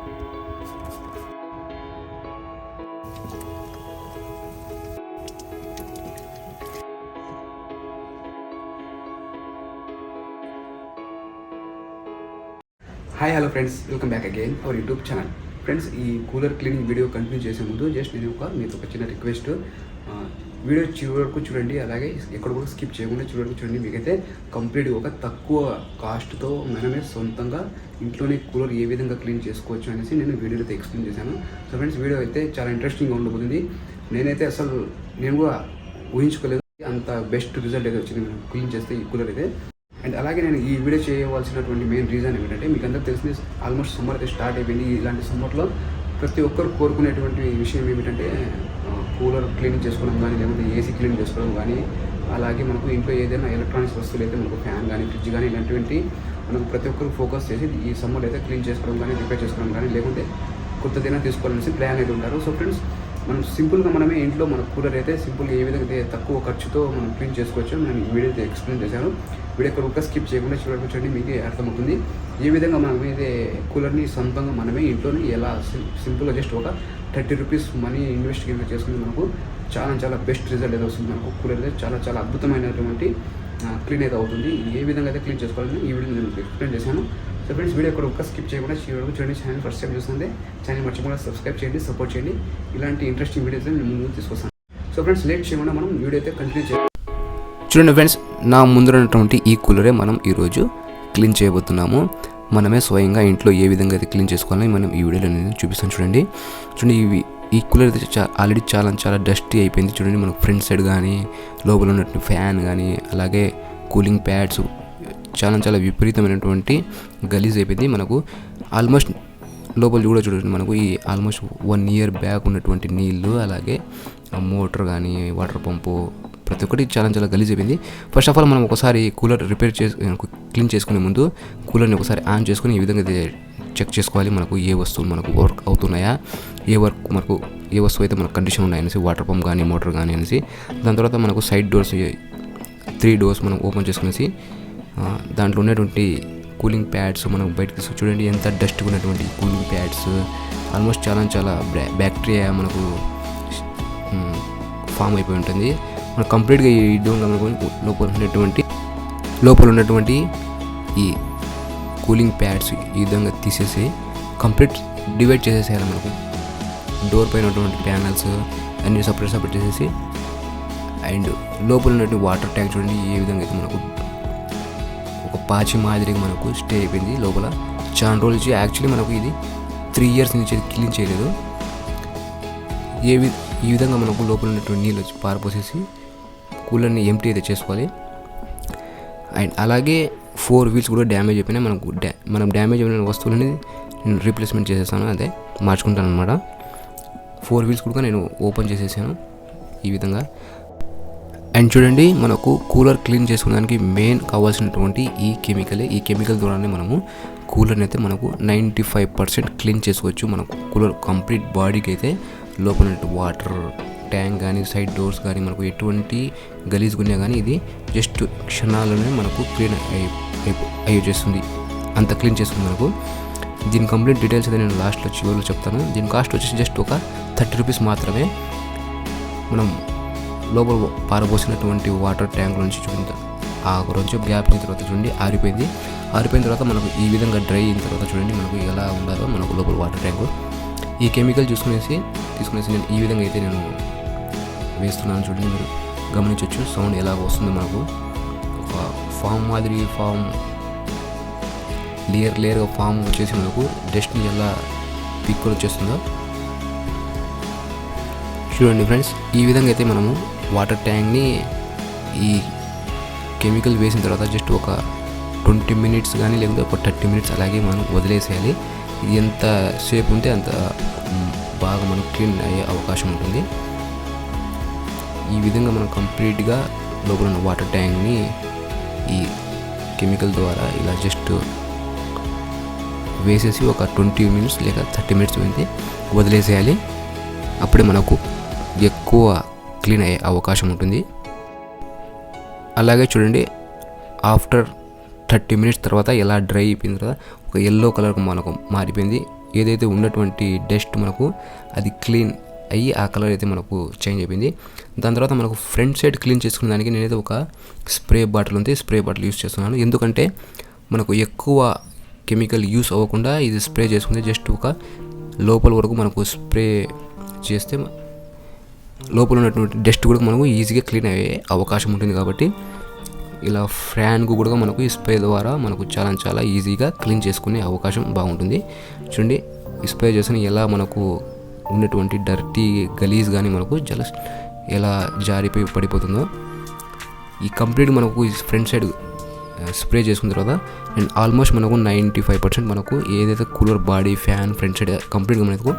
Hi hello friends welcome back again our YouTube channel friends ఈ cooler cleaning video continue చేసే ముందు just నేను ఒక మీకు ఒక చిన్న రిక్వెస్ట్ వీడియో చివరి వరకు చూడండి అలాగే ఎక్కడ కూడా స్కిప్ చేయకుండా చివరి వరకు చూడండి. మీకైతే కంప్లీట్గా ఒక తక్కువ కాస్ట్తో మనమే సొంతంగా ఇంట్లోనే కూలర్ ఏ విధంగా క్లీన్ చేసుకోవచ్చు అనేసి నేను వీడియోలో అయితే ఎక్స్ప్లెయిన్ చేశాను. సో ఫ్రెండ్స్ వీడియో అయితే చాలా ఇంట్రెస్టింగ్గా ఉండబోతుంది. నేనైతే అసలు నేను కూడా ఊహించుకోలేదు అంత బెస్ట్ రిజల్ట్ అయితే వచ్చింది మనం క్లీన్ చేస్తే ఈ కూలర్ అయితే. అండ్ అలాగే నేను ఈ వీడియో చేయవలసినటువంటి మెయిన్ రీజన్ ఏమిటంటే మీకు అందరూ తెలిసింది ఆల్మోస్ట్ సమ్మర్ అయితే స్టార్ట్ అయిపోయింది. ఇలాంటి సమ్మర్లో ప్రతి ఒక్కరు కోరుకునేటువంటి విషయం ఏమిటంటే కూలర్ క్లీన్ చేసుకోవడం కానీ లేకపోతే ఏసీ క్లీన్ చేసుకోవడం కానీ అలాగే మనకు ఇంట్లో ఏదైనా ఎలక్ట్రానిక్స్ వస్తువులు అయితే మనకు ఫ్యాన్ కానీ ఫ్రిడ్జ్ కానీ ఇలాంటివంటి మనకు ప్రతి ఒక్కరు ఫోకస్ చేసి ఈ సమ్మర్ అయితే క్లీన్ చేసుకోవడం కానీ రిపేర్ చేసుకోవడం కానీ లేకుంటే కొత్తదైనా తీసుకోవాలనేసి ప్లాన్ అయితే ఉంటారు. సో ఫ్రెండ్స్ మనం సింపుల్గా మనమే ఇంట్లో మన కూలర్ అయితే సింపుల్గా ఏ విధంగా అయితే తక్కువ ఖర్చుతో మనం క్లీన్ చేసుకోవచ్చు నేను ఈ వీడియో అయితే ఎక్స్ప్లెయిన్ చేశాను. వీడియో ఎక్కడ ఒక్క స్కిప్ చేయకుండా చివరికి చూడండి మీకు అర్థమవుతుంది. ఏ విధంగా మనం అయితే కూలర్ని సొంతంగా మనమే ఇంట్లోనే ఎలా సింపుల్గా జస్ట్ ఒక థర్టీ రూపీస్ మనీ ఇన్వెస్ట్ చేసుకుని మనకు చాలా చాలా బెస్ట్ రిజల్ట్ అయితే వస్తుంది. మనకు కూలర్ అయితే చాలా చాలా అద్భుతమైనటువంటి క్లీన్ అయితే అవుతుంది. ఏ విధంగా అయితే క్లీన్ చేసుకోవాలని ఈ వీడియో నేను ఎక్స్ప్లెయిన్ చేశాను. సో ఫ్రెండ్స్ వీడియో ఇక్కడ ఒక్క స్కిప్ చేయకుండా చివరికి చూడండి ఛానల్ ఫస్ట్ టైం చూస్తుంది ఛానల్ మర్చిపోకుండా సబ్స్క్రైబ్ చేయండి సపోర్ట్ చేయండి. ఇలాంటి ఇంట్రెస్టింగ్ వీడియోస్ నేను ముందు తీసుకొస్తాను. సో ఫ్రెండ్స్ లేట్ చేయకుండా మనం వీడియో అయితే కంటిన్యూ చేయాలి చూడండి ఫ్రెండ్స్ నా ముందు ఉన్నటువంటి ఈ కూలరే మనం ఈరోజు క్లీన్ చేయబోతున్నాము. మనమే స్వయంగా ఇంట్లో ఏ విధంగా అయితే క్లీన్ చేసుకోవాలని మనం ఈ వీడియోలో నేను చూపిస్తాను చూడండి. చూడండి ఇవి ఈ కూలర్ అయితే చా ఆల్రెడీ చాలా చాలా డస్టీ అయిపోయింది చూడండి మనకు ఫ్రంట్ సైడ్ కానీ లోపల ఉన్నటువంటి ఫ్యాన్ కానీ అలాగే కూలింగ్ ప్యాడ్స్ చాలా చాలా విపరీతమైనటువంటి గలీజ్ అయిపోయింది. మనకు ఆల్మోస్ట్ లోపల కూడా చూడండి మనకు ఈ ఆల్మోస్ట్ వన్ ఇయర్ బ్యాక్ ఉన్నటువంటి నీళ్ళు అలాగే ఆ మోటార్ కానీ వాటర్ పంపు ప్రతి ఒక్కటి చాలా చాలా గలీజ్ అయిపోయింది. ఫస్ట్ ఆఫ్ ఆల్ మనం ఒకసారి కూలర్ రిపేర్ చేసి క్లీన్ చేసుకునే ముందు కూలర్ని ఒకసారి ఆన్ చేసుకుని ఈ విధంగా అయితే చెక్ చేసుకోవాలి. మనకు ఏ వస్తువులు మనకు వర్క్ అవుతున్నాయా? ఏ వర్క్ మనకు ఏ వస్తువు అయితే మనకు కండిషన్ ఉన్నాయనేసి వాటర్ పంప్ కానీ మోటార్ కానీ అనేసి. దాని తర్వాత మనకు సైడ్ డోర్స్ త్రీ డోర్స్ మనం ఓపెన్ చేసుకునేసి దాంట్లో ఉన్నటువంటి కూలింగ్ ప్యాడ్స్ మనం బయటకు తీసుకు చూడండి ఎంత డస్ట్గా ఉన్నటువంటి కూలింగ్ ప్యాడ్స్ ఆల్మోస్ట్ చాలా చాలా బ్యాక్టీరియా మనకు ఫామ్ అయిపోయి ఉంటుంది. మనం కంప్లీట్గా ఈ డోన్ మనకు లోపల ఉన్నటువంటి లోపల ఉన్నటువంటి ఈ కూలింగ్ ప్యాడ్స్ ఈ విధంగా తీసేసి కంప్లీట్ డివైడ్ చేసేసేయాలి మనకు. డోర్ పైన ఉన్నటువంటి ప్యానల్స్ అన్ని సపరేట్ సపరేట్ చేసేసి అండ్ లోపల ఉన్నటువంటి వాటర్ ట్యాంక్ చూడండి ఏ విధంగా అయితే మనకు ఒక పాచి మాదిరిగా మనకు స్టే అయిపోయింది లోపల. చాలా రోజుల నుంచి యాక్చువల్లీ మనకు ఇది త్రీ ఇయర్స్ నుంచి క్లీన్ చేయలేదు. ఏ ఈ విధంగా మనకు లోపల ఉన్నటువంటి నీళ్ళు వచ్చి పారిపోసేసి కూలర్ని ఎంటీ అయితే చేసుకోవాలి. అండ్ అలాగే ఫోర్ వీల్స్ కూడా డ్యామేజ్ అయిపోయినాయి మనకు డ్యా మనం డ్యామేజ్ అయిన వస్తువులని నేను రీప్లేస్మెంట్ చేసేసాను అదే మార్చుకుంటాను అనమాట ఫోర్ వీల్స్ కూడా నేను ఓపెన్ చేసేసాను ఈ విధంగా. అండ్ చూడండి మనకు కూలర్ క్లీన్ చేసుకోవడానికి మెయిన్ కావాల్సినటువంటి ఈ కెమికలే ఈ కెమికల్ ద్వారానే మనము కూలర్ని అయితే మనకు నైంటీ ఫైవ్ పర్సెంట్ క్లీన్ చేసుకోవచ్చు. మనకు కూలర్ కంప్లీట్ బాడీకి అయితే లోపల వాటర్ ట్యాంక్ కానీ సైడ్ డోర్స్ కానీ మనకు ఎటువంటి గలీజ్ ఉన్నా కానీ ఇది జస్ట్ క్షణాల్లోనే మనకు క్లీన్ అయ్యి అయ్యి చేస్తుంది. అంత క్లీన్ చేస్తుంది మనకు. దీని కంప్లీట్ డీటెయిల్స్ అయితే నేను లాస్ట్లో చివరిలో చెప్తాను. దీని కాస్ట్ వచ్చేసి జస్ట్ ఒక థర్టీ రూపీస్ మాత్రమే. మనం లోపల పారబోసినటువంటి వాటర్ ట్యాంక్ నుంచి చూడండి ఆ రోజు గ్యాప్ అయిన తర్వాత చూడండి ఆరిపోయింది. ఆరిపోయిన తర్వాత మనకు ఈ విధంగా డ్రై అయిన తర్వాత చూడండి మనకు ఎలా ఉండాలో మనకు లోపల వాటర్ ట్యాంకు. ఈ కెమికల్ చూసుకునేసి తీసుకునేసి నేను ఈ విధంగా అయితే నేను వేస్తున్నాను చూడండి. మీరు గమనించవచ్చు సౌండ్ ఎలా వస్తుంది మనకు ఒక ఫామ్ మాదిరి ఫామ్ లేయర్ లేయర్గా ఫామ్ వచ్చేసి మనకు డస్ట్ని ఎలా పిక్కులు వచ్చేస్తుందో చూడండి ఫ్రెండ్స్. ఈ విధంగా అయితే మనము వాటర్ ట్యాంక్ని ఈ కెమికల్ వేసిన తర్వాత జస్ట్ ఒక ట్వంటీ మినిట్స్ కానీ లేకపోతే ఒక థర్టీ మినిట్స్ అలాగే మనం వదిలేసేయాలి. ఇది ఎంత సేపు ఉంటే అంత బాగా మనకు క్లీన్ అయ్యే అవకాశం ఉంటుంది. ఈ విధంగా మనం కంప్లీట్గా లోపల ఉన్న వాటర్ ట్యాంక్ని ఈ కెమికల్ ద్వారా ఇలా జస్ట్ వేసేసి ఒక ట్వంటీ మినిట్స్ లేక థర్టీ మినిట్స్ అయితే వదిలేసేయాలి. అప్పుడే మనకు ఎక్కువ క్లీన్ అయ్యే అవకాశం ఉంటుంది. అలాగే చూడండి ఆఫ్టర్ థర్టీ మినిట్స్ తర్వాత ఎలా డ్రై అయిపోయిన తర్వాత ఒక ఎల్లో కలర్ మనకు మారిపోయింది. ఏదైతే ఉన్నటువంటి డస్ట్ మనకు అది క్లీన్ అయ్యి ఆ కలర్ అయితే మనకు చేంజ్ అయిపోయింది. దాని తర్వాత మనకు ఫ్రంట్ సైడ్ క్లీన్ చేసుకునే దానికి నేనైతే ఒక స్ప్రే బాటిల్ ఉంది. స్ప్రే బాటిల్ యూస్ చేస్తున్నాను. ఎందుకంటే మనకు ఎక్కువ కెమికల్ యూస్ అవ్వకుండా ఇది స్ప్రే చేసుకుంటే జస్ట్ ఒక లోపల వరకు మనకు స్ప్రే చేస్తే లోపల ఉన్నటువంటి డస్ట్ కూడా మనకు ఈజీగా క్లీన్ అయ్యే అవకాశం ఉంటుంది కాబట్టి ఇలా ఫ్యాన్కు కూడా మనకు ఈ స్ప్రే ద్వారా మనకు చాలా చాలా ఈజీగా క్లీన్ చేసుకునే అవకాశం బాగుంటుంది. చూడండి ఈ స్ప్రే చేసిన ఎలా మనకు ఉన్నటువంటి డర్టీ గలీజ్ కానీ మనకు జలస్ ఎలా జారిపోయి పడిపోతుందో. ఈ కంప్లీట్ మనకు ఈ ఫ్రంట్ సైడ్ స్ప్రే చేసుకున్న తర్వాత అండ్ ఆల్మోస్ట్ మనకు నైంటీ ఫైవ్ పర్సెంట్ మనకు ఏదైతే cooler body fan front side కంప్లీట్గా మనకు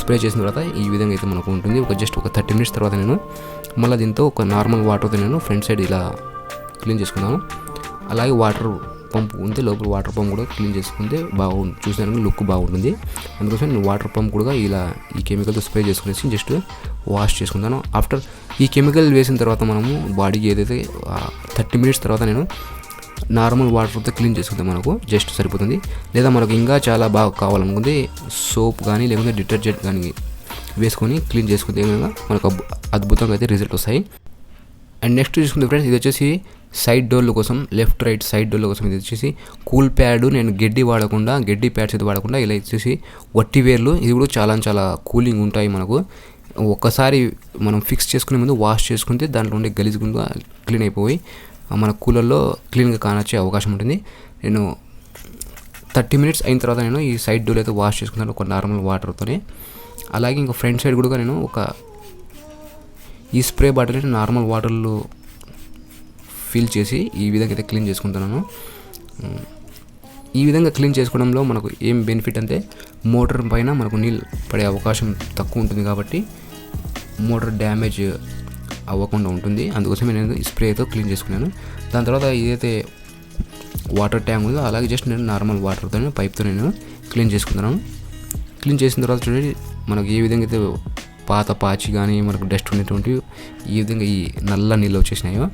స్ప్రే చేసిన తర్వాత ఈ విధంగా అయితే మనకు ఉంటుంది. ఒక జస్ట్ ఒక థర్టీ మినిట్స్ తర్వాత నేను మళ్ళీ దీంతో ఒక నార్మల్ వాటర్తో నేను ఫ్రంట్ సైడ్ ఇలా క్లీన్ చేసుకున్నాను అలాగే వాటర్ పంప్ ఉంటే లోపల వాటర్ పంప్ కూడా క్లీన్ చేసుకుంటే బాగుంది చూసానికి లుక్ బాగుంటుంది. అందుకోసం నేను వాటర్ పంప్ కూడా ఇలా ఈ కెమికల్తో స్ప్రే చేసుకునేసి జస్ట్ వాష్ చేసుకుంటాను. ఆఫ్టర్ ఈ కెమికల్ వేసిన తర్వాత మనము బాడీకి ఏదైతే థర్టీ మినిట్స్ తర్వాత నేను నార్మల్ వాటర్తో క్లీన్ చేసుకుంటే మనకు జస్ట్ సరిపోతుంది. లేదా మనకు ఇంకా చాలా బాగా కావాలనుకుంటే సోప్ కానీ లేకుంటే డిటర్జెంట్ కానీ వేసుకొని క్లీన్ చేసుకుంటే మనకు అద్భుతంగా అయితే రిజల్ట్ వస్తాయి. అండ్ నెక్స్ట్ చూసుకుంటే ఫ్రెండ్స్ ఇది వచ్చేసి సైడ్ డోర్ల కోసం లెఫ్ట్ రైట్ సైడ్ డోర్ల కోసం ఇది వచ్చేసి కూల్ ప్యాడ్ నేను గడ్డి వాడకుండా గడ్డి ప్యాడ్స్ అయితే వాడకుండా ఇలా వచ్చేసి వట్టి వేర్లు ఇది కూడా చాలా చాలా కూలింగ్ ఉంటాయి మనకు. ఒక్కసారి మనం ఫిక్స్ చేసుకునే ముందు వాష్ చేసుకుంటే దాంట్లో ఉండే గలీజ్ కూడా క్లీన్ అయిపోయి మన కూలర్లో క్లీన్గా కానొచ్చే అవకాశం ఉంటుంది. నేను థర్టీ మినిట్స్ అయిన తర్వాత నేను ఈ సైడ్ డోర్ అయితే వాష్ చేసుకున్నాను ఒక నార్మల్ వాటర్తోనే. అలాగే ఇంకా ఫ్రంట్ సైడ్ కూడా నేను ఒక ఈ స్ప్రే బాటిల్ నార్మల్ వాటర్లో ఫిల్ చేసి ఈ విధంగా అయితే క్లీన్ చేసుకుంటున్నాను. ఈ విధంగా క్లీన్ చేసుకోవడంలో మనకు ఏం బెనిఫిట్ అంటే మోటార్ పైన మనకు నీళ్ళు పడే అవకాశం తక్కువ ఉంటుంది కాబట్టి మోటార్ డ్యామేజ్ అవ్వకుండా ఉంటుంది. అందుకోసమే నేను ఈ స్ప్రేతో క్లీన్ చేసుకున్నాను. దాని తర్వాత ఏదైతే వాటర్ ట్యాంక్ ఉందో. అలాగే జస్ట్ నేను నార్మల్ వాటర్తో పైప్తో నేను క్లీన్ చేసుకున్నాను క్లీన్ చేసిన తర్వాత చూడండి మనకు ఏ విధంగా అయితే పాత పాచి కానీ మనకు డస్ట్ ఉండేటువంటి ఈ విధంగా ఈ నల్ల నీళ్ళు వచ్చేసినాయో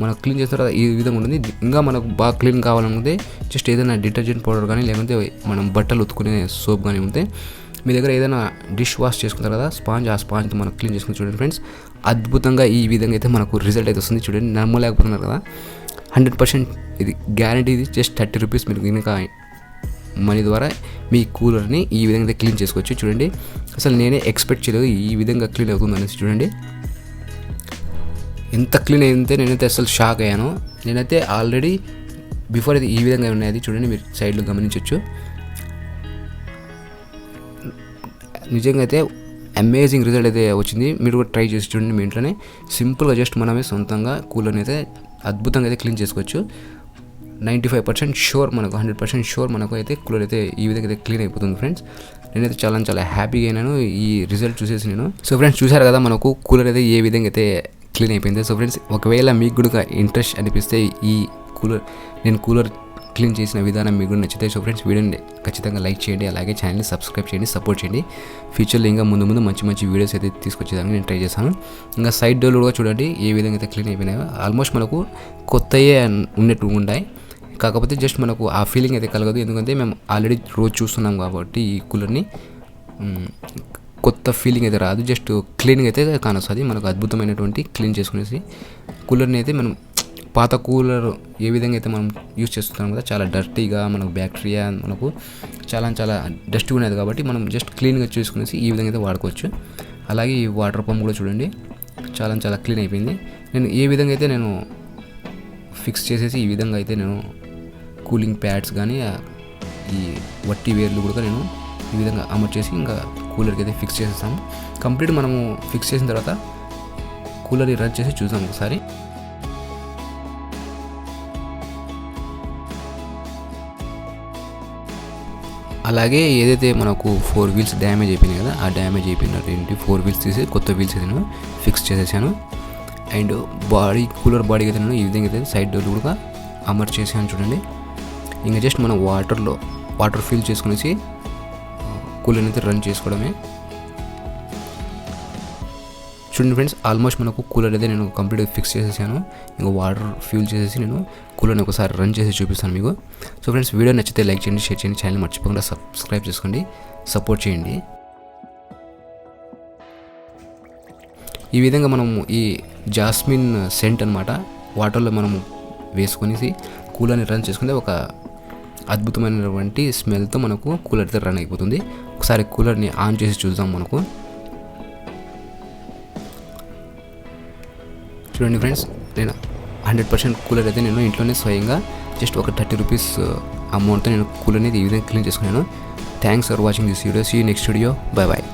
మనకు క్లీన్ చేసిన తర్వాత ఈ విధంగా ఉంటుంది. ఇంకా మనకు బాగా క్లీన్ కావాలనుకుంటే జస్ట్ ఏదైనా డిటర్జెంట్ పౌడర్ కానీ లేకుంటే మనం బట్టలు ఉతుకునే సోప్ కానీ ఉంటే మీ దగ్గర ఏదైనా డిష్ వాష్ చేసుకున్న తర్వాత స్పాంజ్ ఆ స్పాంజ్తో మనం క్లీన్ చేసుకుని చూడండి ఫ్రెండ్స్ అద్భుతంగా ఈ విధంగా అయితే మనకు రిజల్ట్ అయితే వస్తుంది చూడండి. నమ్మలేకపోతున్నారు కదా. హండ్రెడ్ పర్సెంట్ ఇది గ్యారంటీ ఇది. జస్ట్ థర్టీ రూపీస్ మీరు కనుక మనీ ద్వారా మీ కూలర్ని ఈ విధంగా అయితే క్లీన్ చేసుకోవచ్చు చూడండి. అసలు నేనే ఎక్స్పెక్ట్ చేయలేదు ఈ విధంగా క్లీన్ అవుతుంది అనేసి చూడండి. ఎంత క్లీన్ అయితే నేనైతే అసలు షాక్ అయ్యాను. నేనైతే ఆల్రెడీ బిఫోర్ అయితే ఈ విధంగా ఉన్నాయి అది చూడండి మీరు సైడ్లో గమనించవచ్చు నిజంగా అయితే అమేజింగ్ రిజల్ట్ అయితే వచ్చింది. మీరు కూడా ట్రై చేసి చూడండి మీ ఇంట్లోనే. సింపుల్గా జస్ట్ మనమే సొంతంగా కూలర్ని అయితే అద్భుతంగా అయితే క్లీన్ చేసుకోవచ్చు. నైంటీ ఫైవ్ పర్సెంట్ షూర్ మనకు హండ్రెడ్ పర్సెంట్ షూర్ మనకు అయితే కూలర్ అయితే ఈ విధంగా అయితే క్లీన్ అయిపోతుంది ఫ్రెండ్స్. నేనైతే చాలా చాలా హ్యాపీగా అయినాను ఈ రిజల్ట్ చూసేసి నేను. సో ఫ్రెండ్స్ చూసారు కదా మనకు కూలర్ అయితే ఏ విధంగా అయితే క్లీన్ అయిపోయింది. సో ఫ్రెండ్స్ ఒకవేళ మీకు కూడా ఇంట్రెస్ట్ అనిపిస్తే ఈ కూలర్ నేను కూలర్ క్లీన్ చేసిన విధానం మీకు కూడా నచ్చితే సో ఫ్రెండ్స్ వీడియోని ఖచ్చితంగా లైక్ చేయండి అలాగే ఛానల్ని సబ్స్క్రైబ్ చేయండి సపోర్ట్ చేయండి. ఫ్యూచర్లో ఇంకా ముందు ముందు మంచి మంచి వీడియోస్ అయితే తీసుకొచ్చేదానికి నేను ట్రై చేస్తాను. ఇంకా సైడ్ డోర్లు కూడా చూడండి ఏ విధంగా అయితే క్లీన్ అయిపోయినాయో. ఆల్మోస్ట్ మనకు కొత్తయే ఉన్నట్టు ఉంటాయి కాకపోతే జస్ట్ మనకు ఆ ఫీలింగ్ అయితే కలగదు. ఎందుకంటే మేము ఆల్రెడీ రోజు చూస్తున్నాం కాబట్టి ఈ కూలర్ని. కొత్త ఫీలింగ్ అయితే రాదు. జస్ట్ క్లీనింగ్ అయితే కానొస్తుంది. మనకు అద్భుతమైనటువంటి క్లీన్ చేసుకునేసి కూలర్ని అయితే మనం పాత కూలర్ ఏ విధంగా అయితే మనం యూస్ చేస్తున్నాం కదా చాలా డర్టీగా మనకు బ్యాక్టీరియా మనకు చాలా చాలా డస్ట్ ఉండేది కాబట్టి మనం జస్ట్ క్లీన్గా చూసుకునేసి ఈ విధంగా అయితే వాడుకోవచ్చు. అలాగే ఈ వాటర్ పంప్ కూడా చూడండి. చాలా చాలా క్లీన్ అయిపోయింది. నేను ఏ విధంగా అయితే నేను ఫిక్స్ చేసేసి ఈ విధంగా అయితే నేను కూలింగ్ ప్యాడ్స్ కానీ ఈ వట్టి వేర్లు కూడా నేను ఈ విధంగా అమర్చేసి ఇంకా కూలర్కి అయితే ఫిక్స్ చేసేస్తాము కంప్లీట్ మనము ఫిక్స్ చేసిన తర్వాత కూలర్ రన్ చేసి చూద్దాం ఒకసారి. అలాగే ఏదైతే మనకు ఫోర్ వీల్స్ డ్యామేజ్ అయిపోయినాయి కదా ఆ డ్యామేజ్ అయిపోయినటువంటి ఫోర్ వీల్స్ తీసి కొత్త వీల్స్ అయితే నేను ఫిక్స్ చేసేసాను. అండ్ బాడీ కూలర్ బాడీకి అయితే నేను ఈ విధంగా అయితే సైడ్ డోర్ కూడా అమర్చేసాను చూడండి. ఇంకా జస్ట్ మనం వాటర్లో వాటర్ ఫిల్ చేసుకునేసి కూలర్ని అయితే రన్ చేసుకోవడమే. చూడండి ఫ్రెండ్స్ ఆల్మోస్ట్ మనకు కూలర్ అయితే నేను కంప్లీట్గా ఫిక్స్ చేసేసాను. ఇంకా వాటర్ ఫ్యూల్ చేసేసి నేను కూలర్ని ఒకసారి రన్ చేసి చూపిస్తాను మీకు. సో ఫ్రెండ్స్ వీడియో నచ్చితే లైక్ చేయండి షేర్ చేయండి ఛానల్ మర్చిపోకుండా సబ్స్క్రైబ్ చేసుకోండి సపోర్ట్ చేయండి. ఈ విధంగా మనము ఈ జాస్మిన్ సెంట్ అనమాట వాటర్లో మనము వేసుకొనేసి కూలర్ని రన్ చేసుకుంటే ఒక అద్భుతమైనటువంటి స్మెల్తో మనకు కూలర్ అయితే రన్ అయిపోతుంది. ఒకసారి కూలర్ని ఆన్ చేసి చూద్దాం మనకు. చూడండి ఫ్రెండ్స్ నేను హండ్రెడ్ పర్సెంట్ కూలర్ అయితే నేను ఇంట్లోనే స్వయంగా జస్ట్ ఒక థర్టీ రూపీస్ అమౌంట్తో నేను కూలర్ అనేది ఈ విధంగా క్లీన్ చేసుకున్నాను. Thanks for watching this video. See next video bye bye